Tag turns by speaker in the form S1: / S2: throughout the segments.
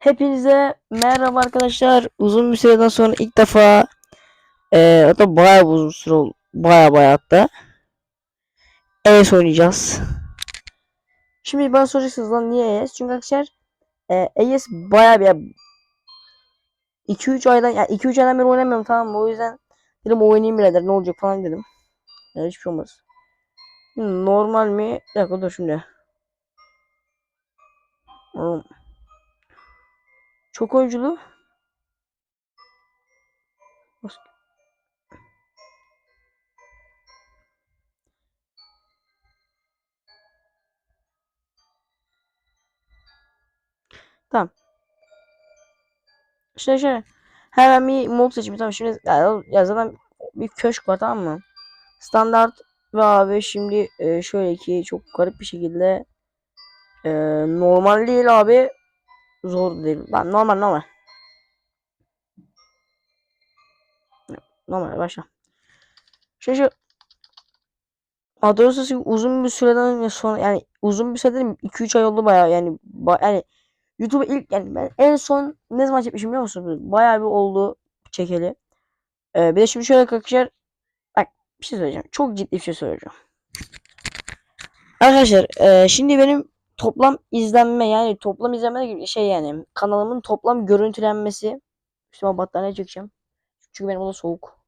S1: Hepinize merhaba arkadaşlar. Uzun bir süreden sonra ilk defa eee hatta bayağı uzun süre oldu. Bayağı bayağı hatta. ES oynayacağız. Şimdi bana soracaksınız lan niye ES? Çünkü arkadaşlar eee ES bayağı bir 2-3 aydan yani 2-3 aydan beri oynamıyorum tamam mı? O yüzden dedim oynayayım birader ne olacak falan dedim. Yani hiçbir şey olmaz. Normal mi? Bir dakika dur şimdi. Oğlum. Çok oyunculu. Tamam. İşte şöyle. Hemen bir mod seçimi tamam şimdi ya, ya zaten bir köşk var tamam mı? Standart ve abi şimdi e, şöyle ki çok garip bir şekilde e, normal değil abi zor değil. Ben normal normal. Normal başla. Şu şu Adolescence uzun bir süreden sonra yani uzun bir süreden 2-3 ay oldu bayağı yani ba yani YouTube ilk yani ben en son ne zaman çekmişim biliyor musunuz? Bayağı bir oldu çekeli. Ee, bir de şimdi şöyle arkadaşlar bak bir şey söyleyeceğim. Çok ciddi bir şey söyleyeceğim. Arkadaşlar e, şimdi benim toplam izlenme yani toplam izlenme gibi şey yani kanalımın toplam görüntülenmesi üstüme battaniye çekeceğim. Çünkü benim oda soğuk.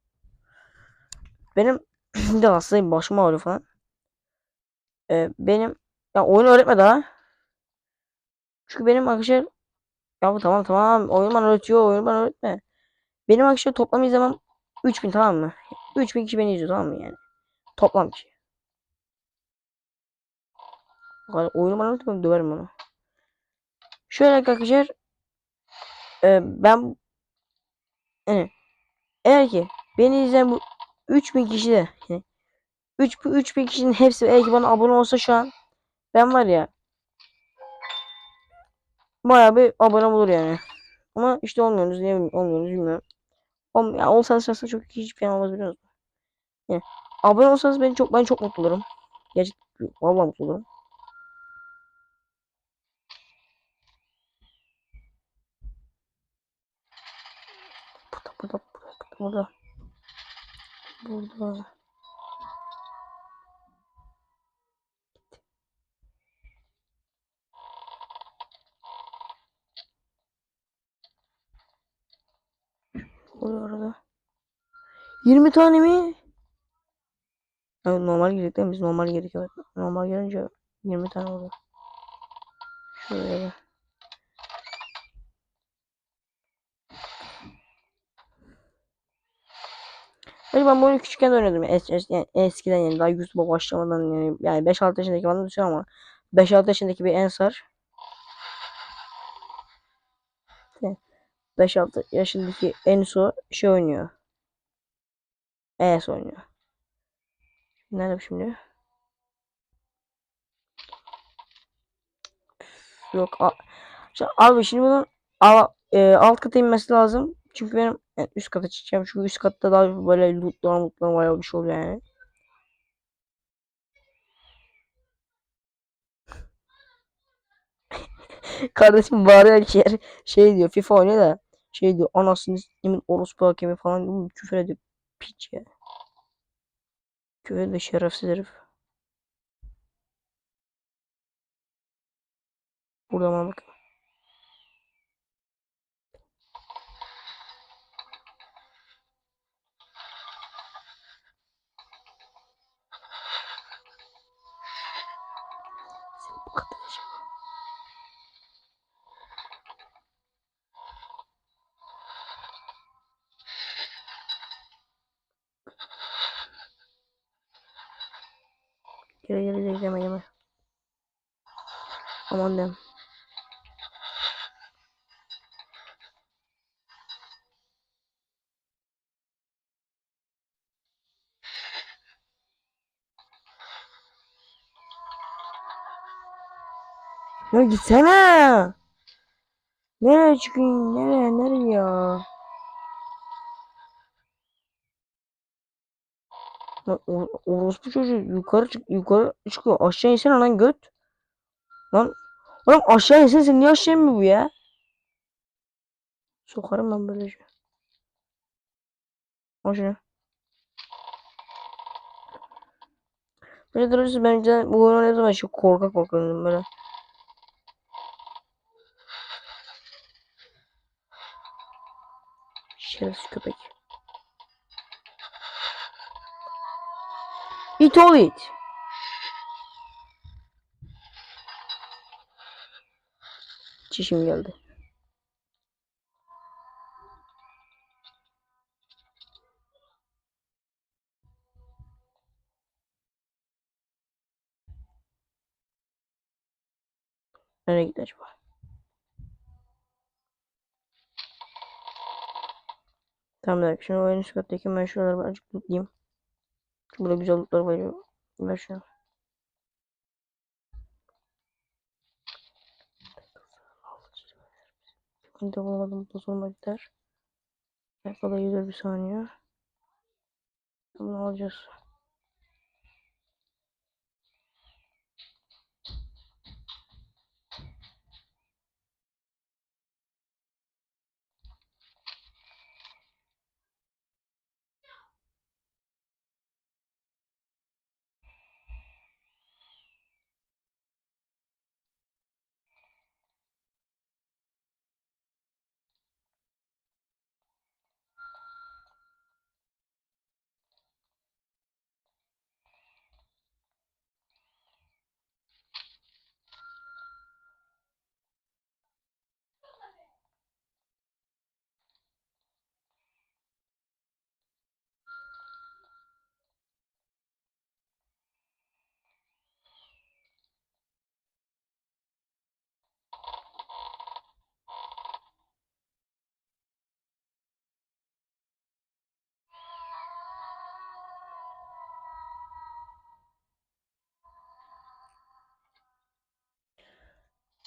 S1: Benim de hastayım başım ağrıyor falan. Ee, benim ya oyun öğretme daha. Çünkü benim arkadaşlar ya tamam tamam oyun bana öğretiyor oyun bana öğretme. Benim arkadaşlar toplam izlemem 3000 tamam mı? 3000 kişi beni izliyor tamam mı yani? Toplam kişi. Oyunu bana öğretme döverim onu. Şöyle arkadaşlar e, ben yani, eğer ki beni izleyen bu 3000 kişi de yani 3 3000 kişinin hepsi eğer ki bana abone olsa şu an ben var ya bayağı bir abone olur yani. Ama işte olmuyoruz. Niye olmuyoruz bilmiyorum. Ol, ya olsanız aslında çok hiçbir şey olmaz biliyor musunuz? Yani, abone olsanız ben çok ben çok mutlu olurum. Gerçekten vallahi mutlu olurum. Burada burada burada. Oluyor arada. 20 tane mi? Evet, normal girdik değil mi? Biz normal girdik evet. Normal gelince 20 tane oluyor. Şöyle. Hayır ben oyunu küçükken oynadım. Es, es, yani eskiden yani daha YouTube'a başlamadan yani, yani 5-6 yaşındaki bana düşüyor ama 5-6 yaşındaki bir Ensar 5-6 yaşındaki Enso şey oynuyor. ES oynuyor. Nerede şimdi? Yok. A işte abi şimdi bunun a e, alt kata inmesi lazım. Çünkü benim yani üst kata çıkacağım. Çünkü üst katta daha böyle lootlar lootlar bayağı bir şey oluyor yani. Kardeşim bağırıyor ki şey diyor FIFA oynuyor da şey diyor anasını s**timin orospu hakemi falan diyor. Küfür ediyor. Piç ya. Küfür ediyor şerefsiz herif. Burada bana bak. Yaşa- Geri geri geri yeme yeme. Aman diyeyim. Ya gitsene. Nereye çıkayım? Nereye? Nereye ya? Lan orospu çocuğu yukarı çık yukarı çıkıyor. Aşağı insene lan göt. Lan oğlum aşağı insene sen niye aşağı inmiyor bu ya? Sokarım ben şey. Al şunu. Böyle duruyorsa bence bu oyunu ne zaman çok korka korka oynadım böyle. Şerefsiz köpek. It ol it. Çişim geldi. Tamam dakika. Şimdi oyun üst kattayken ben şuraları birazcık lootlayayım. Burada güzel lootlar var. Ver şunu. Sıkıntı bulamadım. Bu soruma gider. Yüzer bir saniye. Bunu alacağız.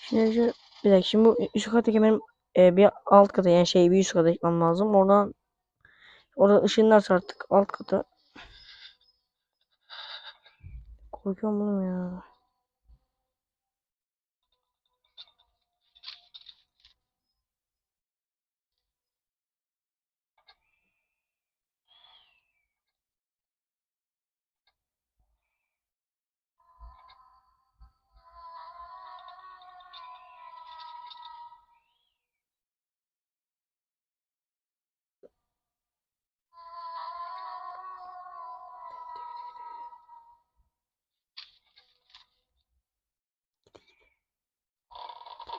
S1: Şimdi bir dakika şimdi bu üst kattaki benim e, bir alt kata yani şey bir üst kata gitmem lazım. Oradan orada ışınlarsa artık alt kata. Korkuyorum bunun ya.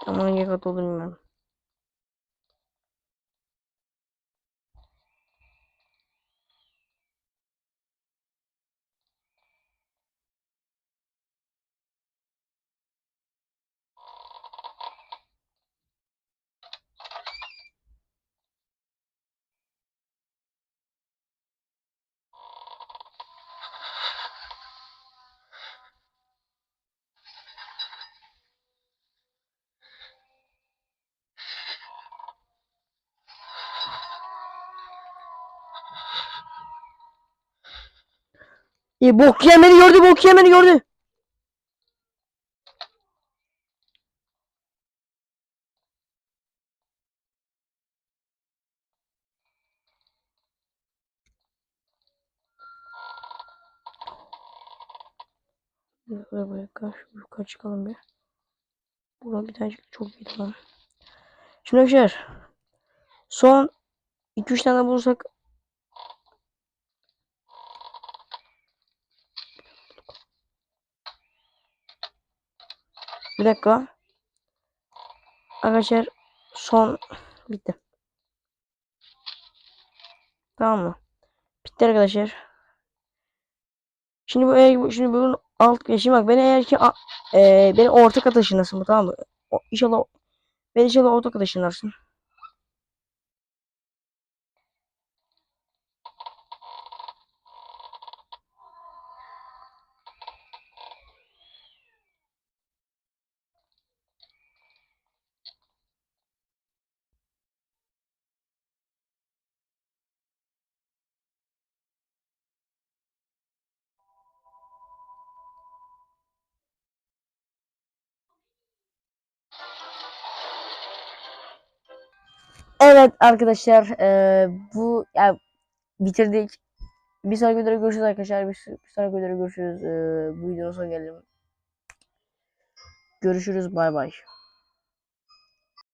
S1: Ama hangi kat olur. E, bok yemeni gördü bok yemeni gördü. Buraya buraya karşı yukarı çıkalım bir. Buradan bir tane çıktı, çok iyi tamam. Şimdi arkadaşlar son 2-3 tane bulursak Bir dakika. Arkadaşlar son bitti. Tamam mı? Bitti arkadaşlar. Şimdi bu eğer şimdi bunun alt şimdi bak beni eğer ki e, beni orta kata taşınırsın bu tamam mı? O, inşallah ben inşallah orta kata Evet arkadaşlar eee, bu yani bitirdik. Bir sonraki videoda görüşürüz arkadaşlar. Bir, bir sonraki videoda görüşürüz. Eee, bu videonun sonuna gelelim. Görüşürüz. Bay bay.